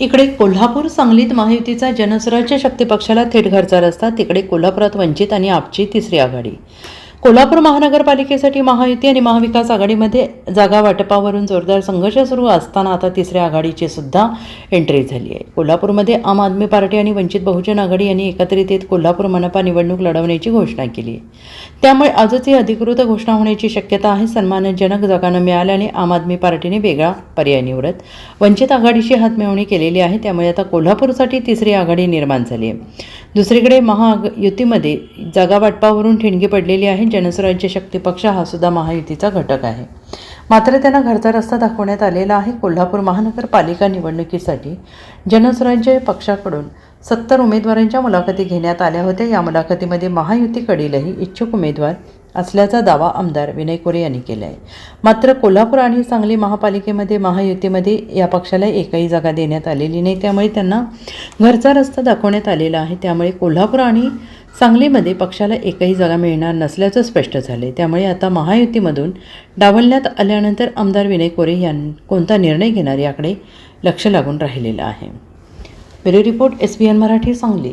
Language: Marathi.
इकडे कोल्हापूर सांगलीत महायुतीचा जनसुराज्य शक्ती पक्षाला थेट घरचा रस्ता तिकडे कोल्हापुरात वंचित आणि आपची तिसरी आघाडी. कोल्हापूर महानगरपालिकेसाठी महायुती आणि महाविकास आघाडीमध्ये जागा वाटपावरून जोरदार संघर्ष सुरू असताना आता तिसऱ्या आघाडीची सुद्धा एंट्री झाली आहे. कोल्हापूरमध्ये आम आदमी पार्टी आणि वंचित बहुजन आघाडी यांनी एकत्रित येत कोल्हापूर मनपा निवडणूक लढवण्याची घोषणा केली आहे. त्यामुळे आजच ही अधिकृत घोषणा होण्याची शक्यता आहे. सन्मानजनक जागा न मिळाल्याने आम आदमी पार्टीने वेगळा पर्याय निवडत वंचित आघाडीशी हातमिळवणी केलेली आहे. त्यामुळे आता कोल्हापूरसाठी तिसरी आघाडी निर्माण झाली आहे. दुसरीकडे महायुतीमध्ये जागा वाटपावरून ठिणगी पडलेली आहे. जनस्वराज्य शक्ती पक्ष हा सुद्धा महायुतीचा घटक आहे. मात्र त्यांना घरचा रस्ता दाखवण्यात आलेला आहे. कोल्हापूर महानगरपालिका निवडणुकीसाठी जनस्वराज्य पक्षाकडून सत्तर उमेदवारांच्या मुलाखती घेण्यात आल्या होत्या. या मुलाखतीमध्ये महायुतीकडीलही इच्छुक उमेदवार असल्याचा दावा आमदार विनय कोरे यांनी केला आहे. मात्र कोल्हापूर आणि सांगली महापालिकेमध्ये महायुतीमध्ये या पक्षाला एकही जागा देण्यात आलेली नाही. त्यामुळे त्यांना घरचा रस्ता दाखवण्यात आलेला आहे. त्यामुळे कोल्हापूर आणि सांगलीमध्ये पक्षाला एकही जागा मिळणार नसल्याचं स्पष्ट झाले त्यामुळे आता महायुतीमधून डावलण्यात आल्यानंतर आमदार विनय कोरे यां कोणता निर्णय घेणार याकडे लक्ष लागून राहिलेलं आहे. Bureau report S. B N. Marathi Sangli.